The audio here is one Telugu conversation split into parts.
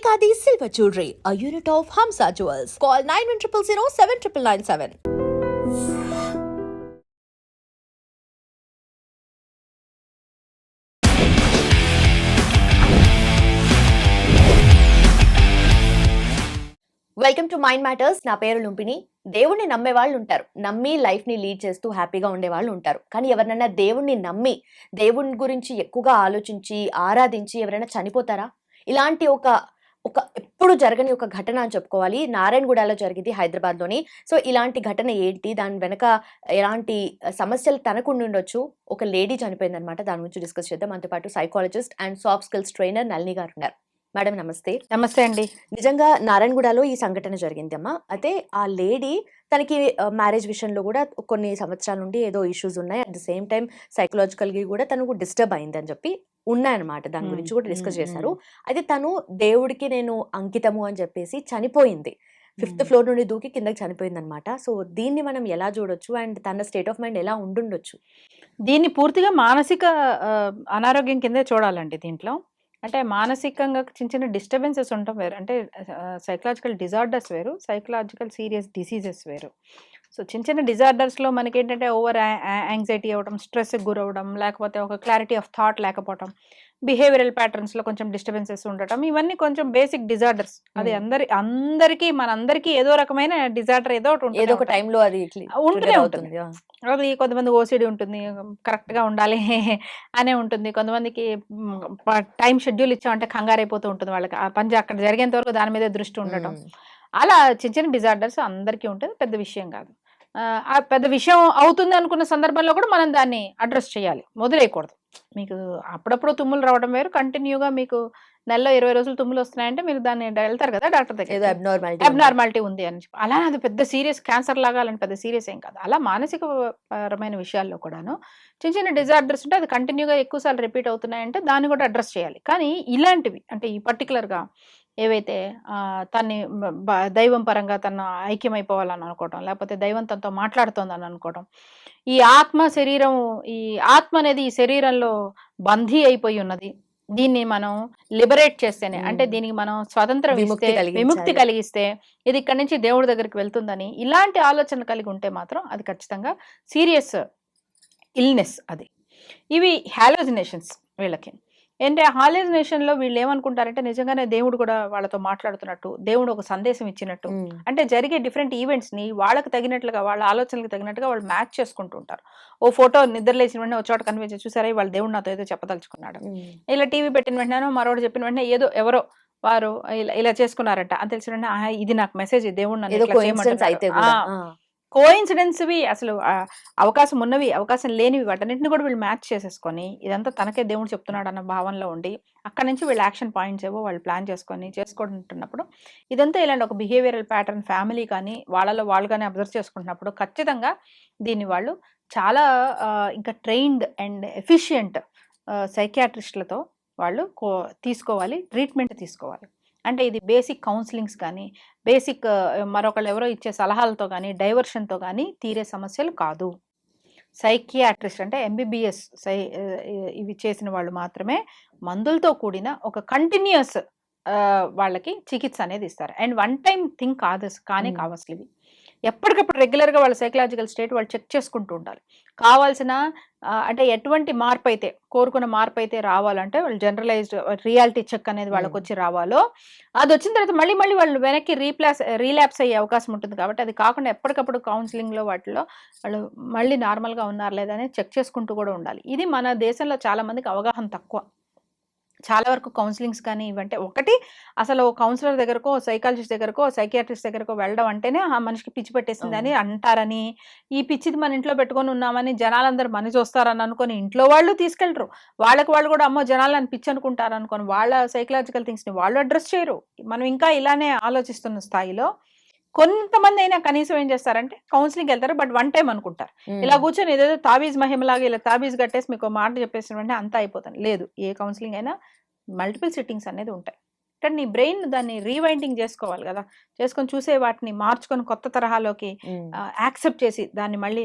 Ekadi Silver call nine one of Hamsa Jewels. Call 9100 7997. Welcome to mind matters నా పేరు లుంపిని దేవుణ్ణి నమ్మే వాళ్ళు ఉంటారు. నమ్మి లైఫ్ని లీడ్ చేస్తూ హ్యాపీగా ఉండే వాళ్ళు ఉంటారు. కానీ ఎవరినైనా దేవుణ్ణి నమ్మి దేవుని గురించి ఎక్కువగా ఆలోచించి ఆరాధించి ఎవరైనా చనిపోతారా? ఇలాంటి ఒక ఒక ఎప్పుడు జరగని ఒక ఘటన అని చెప్పుకోవాలి. నారాయణగూడలో జరిగింది హైదరాబాద్లోని. సో ఇలాంటి ఘటన ఏంటి? దాని వెనక ఎలాంటి సమస్యలు తనకు ఉండి ఉండొచ్చు? ఒక లేడీ చనిపోయింది అనమాట దాని గురించి డిస్కస్ చేద్దాం. మనతో పాటు psychologist and soft skills trainer Nalini garu ఉన్నారు. మేడం నమస్తే. నమస్తే అండి. నిజంగా నారాయణగూడలో ఈ సంఘటన జరిగింది అమ్మా. అయితే ఆ లేడీ తనకి మ్యారేజ్ విషయంలో కూడా కొన్ని సంవత్సరాల నుండి ఏదో ఇష్యూస్ ఉన్నాయి. అట్ ద సేమ్ టైం సైకలాజికల్గా కూడా తనకు డిస్టర్బ్ అయింది అని చెప్పి ఉన్నాయన్నమాట. దాని గురించి కూడా డిస్కస్ చేశారు. అయితే తను దేవుడికి నేను అంకితము అని చెప్పేసి చనిపోయింది. ఫిఫ్త్. ఫ్లోర్ నుండి దూకి కిందకి చనిపోయింది అనమాట సో దీన్ని మనం ఎలా చూడొచ్చు? అండ్ తన స్టేట్ ఆఫ్ మైండ్ ఎలా ఉండుండొచ్చు? దీన్ని పూర్తిగా మానసిక అనారోగ్యం కిందే చూడాలండి దీంట్లో. అంటే మానసికంగా చిన్న చిన్న డిస్టర్బెన్సెస్ ఉండటం వేరు. అంటే సైకలాజికల్ డిజార్డర్స్ వేరు సైకలాజికల్ సీరియస్ డిసీజెస్ వేరు. సో చిన్న చిన్న డిజార్డర్స్లో మనకి ఏంటంటే ఓవర్ యాంగ్జైటీ అవ్వడం స్ట్రెస్కి గురవడం లేకపోతే ఒక క్లారిటీ ఆఫ్ థాట్ లేకపోవడం బిహేవియరల్ ప్యాటర్న్స్లో కొంచెం డిస్టర్బెన్సెస్ ఉండటం ఇవన్నీ కొంచెం బేసిక్ డిజార్డర్స్ అది. అందరి అందరికీ మనందరికీ ఏదో రకమైన డిజార్డర్ ఏదో ఒకటి ఏదో ఒక. టైంలో అది ఉంటూనే ఉంటుంది. అది కొంతమంది ఓసిడి ఉంటుంది కరెక్ట్గా ఉండాలి అనే ఉంటుంది కొంతమందికి టైం షెడ్యూల్ ఇచ్చామంటే కంగారు అయిపోతూ ఉంటుంది వాళ్ళకి ఆ పని అక్కడ జరిగేంత వరకు దాని మీద దృష్టి ఉండటం. అలా చిన్న చిన్న డిజార్డర్స్ అందరికీ ఉంటుంది పెద్ద విషయం కాదు పెద్ద విషయం అవుతుంది అనుకున్న సందర్భంలో కూడా మనం దాన్ని అడ్రస్ చేయాలి. మొదలైకూడదు మీకు అప్పుడప్పుడు తుమ్ములు రావడం వేరు. కంటిన్యూగా మీకు నెలలో ఇరవై రోజులు తుమ్ములు వస్తున్నాయంటే మీరు దాన్ని వెళ్తారు కదా డాక్టర్ ఏదో దగ్గర అబ్నార్మాలిటీ అబ్నార్మాలిటీ ఉంది అని చెప్పి. అలా అది పెద్ద సీరియస్ క్యాన్సర్ లాగా అలాంటి పెద్ద సీరియస్ ఏం కాదు. అలా మానసిక పరమైన విషయాల్లో కూడాను చిన్న చిన్న డిజార్డర్స్ ఉంటే అది కంటిన్యూగా ఎక్కువసార్లు రిపీట్ అవుతున్నాయంటే దాన్ని కూడా అడ్రస్ చేయాలి. కానీ ఇలాంటివి అంటే ఈ పర్టికులర్గా ఏవైతే తన్ని దైవం పరంగా తను ఐక్యమైపోవాలని అనుకోవటం లేకపోతే దైవం తనతో మాట్లాడుతోందని అనుకోవటం ఈ ఆత్మ శరీరం ఈ ఆత్మ అనేది ఈ శరీరంలో బందీ అయిపోయి ఉన్నది దీన్ని మనం లిబరేట్ చేస్తేనే అంటే. దీనికి మనం స్వతంత్రం విముక్తి ఇస్తే కలిగించాలి. విముక్తి కలిగిస్తే ఇది ఇక్కడి నుంచి దేవుడి దగ్గరికి వెళ్తుందని ఇలాంటి ఆలోచన కలిగి ఉంటే మాత్రం అది ఖచ్చితంగా సీరియస్ ఇల్నెస్ అది ఇవి హాలోజినేషన్స్ వీళ్ళకి ఏంటంటే హాలోజినేషన్లో వీళ్ళు ఏమనుకుంటారంటే నిజంగానే దేవుడు కూడా వాళ్ళతో మాట్లాడుతున్నట్టు దేవుడు ఒక సందేశం ఇచ్చినట్టు. అంటే జరిగే డిఫరెంట్ ఈవెంట్స్ని వాళ్ళకి తగినట్లుగా వాళ్ళ ఆలోచనలకు తగినట్టుగా వాళ్ళు మ్యాచ్ చేసుకుంటూ ఉంటారు. ఓ ఫోటో నిద్రలేసిన వెంటనే ఒక చోట కనిపించి చూసారా వాళ్ళ దేవుడు నాతో ఏదో చెప్పదలుచుకున్నాడు. ఇలా టీవీ పెట్టిన వెంటనే మరొకటి చెప్పిన వెంటనే ఏదో ఎవరో వారు ఇలా ఇలా చేసుకున్నారంట. అని తెలిసిన వెంటనే "ఆహా, ఇది నాకు మెసేజ్ దేవుడు నన్ను అయితే కో ఇన్సిడెన్స్వి అసలు అవకాశం ఉన్నవి అవకాశం లేనివి వాటన్నిటిని కూడా వీళ్ళు మ్యాచ్ చేసేసుకొని ఇదంతా తనకే దేవుడు చెప్తున్నాడు అన్న భావనలో ఉండి అక్కడ నుంచి వీళ్ళు యాక్షన్ పాయింట్స్ ఏవో వాళ్ళు ప్లాన్ చేసుకొని చేసుకుంటున్నప్పుడు ఇదంతా ఇలాంటి ఒక బిహేవియరల్ ప్యాటర్న్ ఫ్యామిలీ కానీ వాళ్ళలో వాళ్ళు కానీ అబ్జర్వ్ చేసుకుంటున్నప్పుడు ఖచ్చితంగా దీన్ని వాళ్ళు చాలా ఇంకా ట్రైన్డ్ అండ్ ఎఫిషియంట్ సైకియాట్రిస్టులతో వాళ్ళు కో తీసుకోవాలి ట్రీట్మెంట్ తీసుకోవాలి. అంటే ఇది బేసిక్ కౌన్సిలింగ్స్ కానీ బేసిక్ మరొకళ్ళు ఎవరో ఇచ్చే సలహాలతో కానీ డైవర్షన్తో కానీ తీరే సమస్యలు కాదు. సైకియాట్రిస్ట్ అంటే ఎంబీబీఎస్ సై ఇవి చేసిన వాళ్ళు మాత్రమే మందులతో కూడిన ఒక కంటిన్యూస్ వాళ్ళకి చికిత్స అనేది ఇస్తారు. అండ్ వన్ టైం థింగ్ కాదు కానే మ్మ్. కావు అసలు ఇవి ఎప్పటికప్పుడు రెగ్యులర్గా వాళ్ళ సైకలాజికల్ స్టేట్ వాళ్ళు చెక్ చేసుకుంటూ ఉండాలి. కావాల్సిన అంటే ఎటువంటి మార్పు అయితే కోరుకున్న మార్పు అయితే రావాలంటే వాళ్ళు జనరలైజ్డ్ రియాలిటీ చెక్ అనేది వాళ్ళకి. వచ్చి రావాలో అది వచ్చిన తర్వాత మళ్ళీ మళ్ళీ వాళ్ళు వెనక్కి రీప్లాస్ రీలాప్స్ అయ్యే అవకాశం ఉంటుంది కాబట్టి అది కాకుండా ఎప్పటికప్పుడు కౌన్సిలింగ్లో వాటిలో వాళ్ళు మళ్ళీ నార్మల్గా ఉన్నారు లేదా అనేది చెక్ చేసుకుంటూ కూడా ఉండాలి. ఇది మన దేశంలో చాలా మందికి అవగాహన తక్కువ. చాలా వరకు కౌన్సిలింగ్స్ కానీ ఇవంటే ఒకటి అసలు కౌన్సిలర్ దగ్గరకో సైకాలజిస్ట్ దగ్గరకో సైకియాట్రిస్ట్ దగ్గరకో వెళ్ళడం అంటేనే ఆ మనిషికి పిచ్చి పెట్టేసింది అని అంటారని ఈ పిచ్చిది మన ఇంట్లో పెట్టుకొని ఉన్నామని జనాలందరూ మని చూస్తారని అనుకొని ఇంట్లో వాళ్ళు తీసుకెళ్ళరు. వాళ్ళకి వాళ్ళు కూడా అమ్మో! జనాలను పిచ్చి అనుకుంటారు అనుకొని వాళ్ళ సైకలాజికల్ థింగ్స్ని వాళ్ళు అడ్రస్ చేయరు. మనం ఇంకా ఇలానే ఆలోచిస్తున్న స్థాయిలో కొంతమంది అయినా కనీసం ఏం చేస్తారంటే కౌన్సిలింగ్ వెళ్తారు బట్ వన్ టైం అనుకుంటారు. ఇలా కూర్చొని ఏదేదో తాబీజ్ మహిమలాగా ఇలా తాబీజ్ కట్టేసి మీకు మాట చెప్పేసిన వెంటనే అంతా అయిపోతుంది. లేదు ఏ కౌన్సిలింగ్ అయినా మల్టిపుల్ సిట్టింగ్స్ అనేది ఉంటాయి. అంటే నీ బ్రెయిన్ దాన్ని రీవైండింగ్ చేసుకోవాలి కదా. చేసుకొని చూసే వాటిని మార్చుకొని కొత్త తరహాలోకి యాక్సెప్ట్ చేసి దాన్ని మళ్ళీ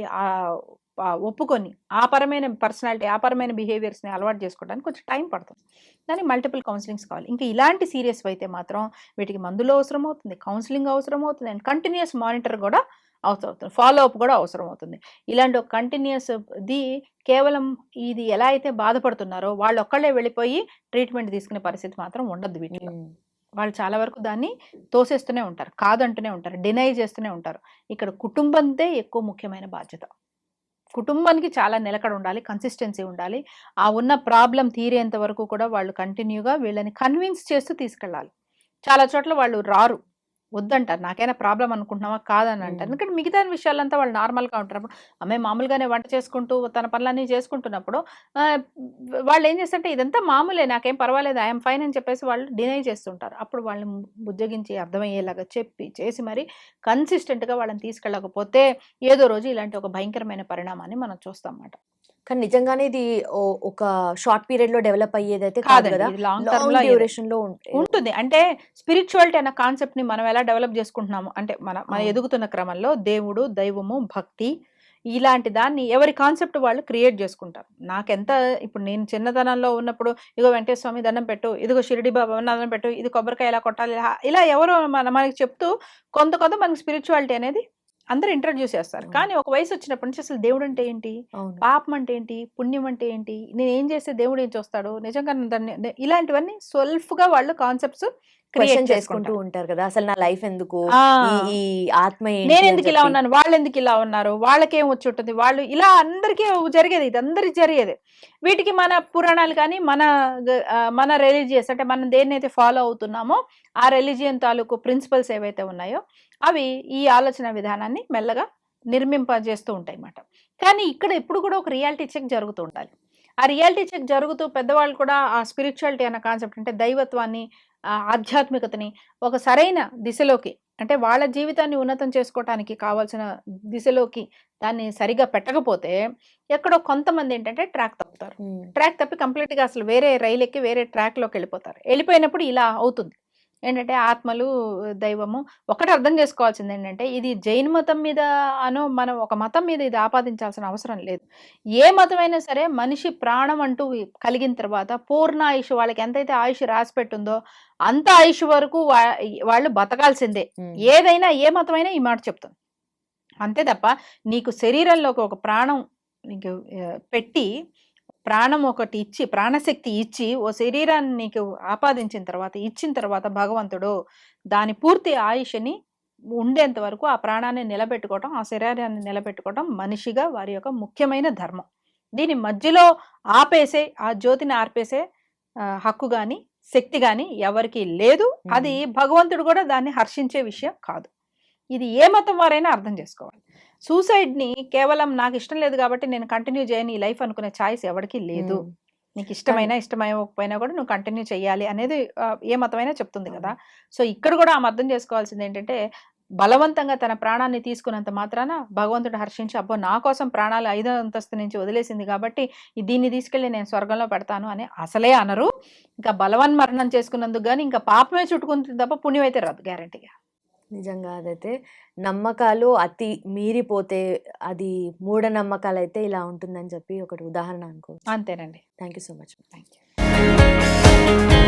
ఒప్పుకొని ఆ పరమైన పర్సనాలిటీ ఆ పరమైన బిహేవియర్స్ని అలవాటు చేసుకోవడానికి కొంచెం టైం పడుతుంది. దానికి మల్టిపుల్ కౌన్సిలింగ్స్ కావాలి. ఇంకా ఇలాంటి సీరియస్ అయితే మాత్రం వీటికి మందులు అవసరం అవుతుంది కౌన్సిలింగ్ అవసరం అవుతుంది అండ్ కంటిన్యూస్ మానిటర్ కూడా అవసరం అవుతుంది ఫాలో అప్ కూడా అవసరం అవుతుంది ఇలాంటి ఒక కంటిన్యూస్ ది కేవలం ఇది ఎలా అయితే బాధపడుతున్నారో వాళ్ళు ఒక్కళ్ళే వెళ్ళిపోయి ట్రీట్మెంట్ తీసుకునే పరిస్థితి మాత్రం ఉండదు వీటిలో. వాళ్ళు చాలా వరకు దాన్ని తోసేస్తూనే ఉంటారు కాదంటూనే ఉంటారు డినై చేస్తూనే ఉంటారు. ఇక్కడ కుటుంబంతే ఎక్కువ ముఖ్యమైన బాధ్యత. కుటుంబానికి చాలా నిలకడ ఉండాలి కన్సిస్టెన్సీ ఉండాలి. ఆ ఉన్న ప్రాబ్లం తీరేంత వరకు కూడా వాళ్ళు కంటిన్యూగా వీళ్ళని కన్విన్స్ చేస్తూ తీసుకెళ్ళాలి. చాలా చోట్ల వాళ్ళు రారు. వద్దంటారు. నాకైనా ప్రాబ్లం అనుకుంటున్నావా? కాదని అంటారు. ఎందుకంటే మిగతా విషయాలంతా వాళ్ళు నార్మల్గా ఉంటారు. అమ్మాయి మామూలుగానే వంట చేసుకుంటూ తన పనులన్నీ చేసుకుంటున్నప్పుడు వాళ్ళు ఏం చేస్తారంటే ఇదంతా మామూలే నాకేం పర్వాలేదు ఐఎమ్ ఫైన్ అని చెప్పేసి వాళ్ళు డినై చేస్తుంటారు. అప్పుడు వాళ్ళని బుజ్జగించి అర్థమయ్యేలాగా చెప్పి చేసి మరి కన్సిస్టెంట్గా వాళ్ళని తీసుకెళ్ళకపోతే ఏదో రోజు ఇలాంటి ఒక భయంకరమైన పరిణామాన్ని మనం చూస్తాం అన్నమాట. కానీ నిజంగానే ఇది ఒక షార్ట్ పీరియడ్లో డెవలప్ కాదు కాదండి కదా. ఇది లాంగ్ టర్మ్లో డ్యూరేషన్లో ఉంటే ఉంటుంది. అంటే స్పిరిచువాలిటీ అన్న కాన్సెప్ట్ని మనం ఎలా డెవలప్ చేసుకుంటున్నాము? అంటే మన మన. ఎదుగుతున్న క్రమంలో దేవుడు దైవము భక్తి ఇలాంటి దాన్ని ఎవరి కాన్సెప్ట్ వాళ్ళు క్రియేట్ చేసుకుంటారు. నాకెంత ఇప్పుడు నేను చిన్నతనంలో ఉన్నప్పుడు ఇగో వెంకటేశ్వర స్వామి దండం పెట్టు ఇదిగో షిరిడి బాబా దండం పెట్టు ఇది కొబ్బరికాయ ఇలా కొట్టాలి ఇలా- ఇలా ఎవరో మన మనకి చెప్తూ కొంత కొంత మనకి స్పిరిచువాలిటీ అనేది అందరూ ఇంట్రడ్యూస్ చేస్తారు. కానీ ఒక వయసు వచ్చినప్పటి నుంచి అసలు దేవుడు అంటే ఏంటి? పాపం అంటే ఏంటి? పుణ్యం అంటే ఏంటి? నేను ఏం చేస్తే దేవుడు ఏం చూస్తాడు? నిజంగా నేను దాన్ని ఇలాంటివన్నీ స్వల్ఫ్గా వాళ్ళు కాన్సెప్ట్స్ క్రియేట్ చేసుకుంటూ ఉంటారు కదా! అసలు నా లైఫ్ ఎందుకు? ఈ ఆత్మ నేను ఎందుకు ఇలా. ఉన్నాను? వాళ్ళు ఎందుకు ఇలా ఉన్నారు? వాళ్ళకేం వచ్చి ఉంటుంది? వాళ్ళు ఇలా అందరికీ జరిగేది ఇది. అందరికి జరిగేది. వీటికి మన పురాణాలు కానీ మన మన రిలీజియస్ అంటే మనం దేన్నైతే ఫాలో అవుతున్నామో ఆ రిలీజియన్ తాలూకు ప్రిన్సిపల్స్ ఏవైతే ఉన్నాయో అవి ఈ ఆలోచన విధానాన్ని మెల్లగా నిర్మింపజేస్తూ ఉంటాయి అన్నమాట కానీ ఇక్కడ ఎప్పుడు కూడా ఒక రియాలిటీ చెక్ జరుగుతూ ఉండాలి. ఆ రియాలిటీ చెక్ జరుగుతూ పెద్దవాళ్ళు కూడా ఆ స్పిరిచువాలిటీ అన్న కాన్సెప్ట్ అంటే దైవత్వాన్ని ఆ ఆధ్యాత్మికతని ఒక సరైన దిశలోకి అంటే వాళ్ళ జీవితాన్ని ఉన్నతం చేసుకోవటానికి కావాల్సిన దిశలోకి దాన్ని సరిగా పెట్టకపోతే ఎక్కడో కొంతమంది ఏంటంటే ట్రాక్ తప్పుతారు. ట్రాక్ తప్పి కంప్లీట్గా అసలు వేరే రైలు ఎక్కి వేరే ట్రాక్లోకి వెళ్ళిపోతారు. వెళ్ళిపోయినప్పుడు ఇలా అవుతుంది. ఏంటంటే ఆత్మలు దైవము ఒకటి అర్థం చేసుకోవాల్సింది ఏంటంటే ఇది జైన్ మతం మీద అనో మనం ఒక మతం మీద ఇది ఆపాదించాల్సిన అవసరం లేదు. ఏ మతమైనా సరే మనిషి ప్రాణం అంటూ కలిగిన తర్వాత పూర్ణ ఆయుష్ వాళ్ళకి ఎంతైతే ఆయుష్ రాసి పెట్టుందో అంత ఆయుష్ వరకు వా- వాళ్ళు బతకాల్సిందే. ఏదైనా ఏ మతమైనా ఈ మాట చెప్తుంది అంతే తప్ప నీకు శరీరంలోకి ఒక ప్రాణం నీకు పెట్టి ప్రాణం ఒకటి ఇచ్చి ప్రాణశక్తి ఇచ్చి ఓ శరీరాన్ని నీకు ఆపాదించిన తర్వాత ఇచ్చిన తర్వాత భగవంతుడు దాని పూర్తి ఆయుష్ని ఉండేంత వరకు ఆ ప్రాణాన్ని నిలబెట్టుకోవటం ఆ శరీరాన్ని నిలబెట్టుకోవటం మనిషిగా వారి యొక్క ముఖ్యమైన ధర్మం. దీని మధ్యలో ఆపేసే ఆ జ్యోతిని ఆర్పేసే హక్కు కానీ శక్తి కానీ ఎవరికి లేదు. అది భగవంతుడు కూడా దాన్ని హర్షించే విషయం కాదు. ఇది ఏ మతం వారైనా అర్థం చేసుకోవాలి. సూసైడ్ని కేవలం నాకు ఇష్టం లేదు కాబట్టి నేను కంటిన్యూ చేయని ఈ లైఫ్ అనుకునే ఛాయిస్ ఎవరికీ లేదు. నీకు ఇష్టమైనా ఇష్టమైపోయినా కూడా నువ్వు కంటిన్యూ చేయాలి అనేది ఏ మతమైనా చెప్తుంది కదా. సో ఇక్కడ కూడా ఆమె అర్థం చేసుకోవాల్సింది ఏంటంటే బలవంతంగా తన ప్రాణాన్ని తీసుకున్నంత మాత్రాన భగవంతుడు హర్షించి అబ్బో నా కోసం ప్రాణాలు ఐదో అంతస్తు నుంచి వదిలేసింది కాబట్టి దీన్ని తీసుకెళ్ళి నేను స్వర్గంలో పెడతాను అని అసలే అనరు. ఇంకా బలవన్ మరణం చేసుకున్నందుకు కానీ ఇంకా పాపమే చుట్టుకుంటుంది తప్ప పుణ్యం అయితే రాదు గ్యారంటీగా. నిజంగా అదైతే నమ్మకాలు అతి మీరిపోతే అది మూఢనమ్మకాలు అయితే ఇలా ఉంటుందని చెప్పి ఒకటి ఉదాహరణ అనుకో అంతేనండి. Thank you so much. Thank you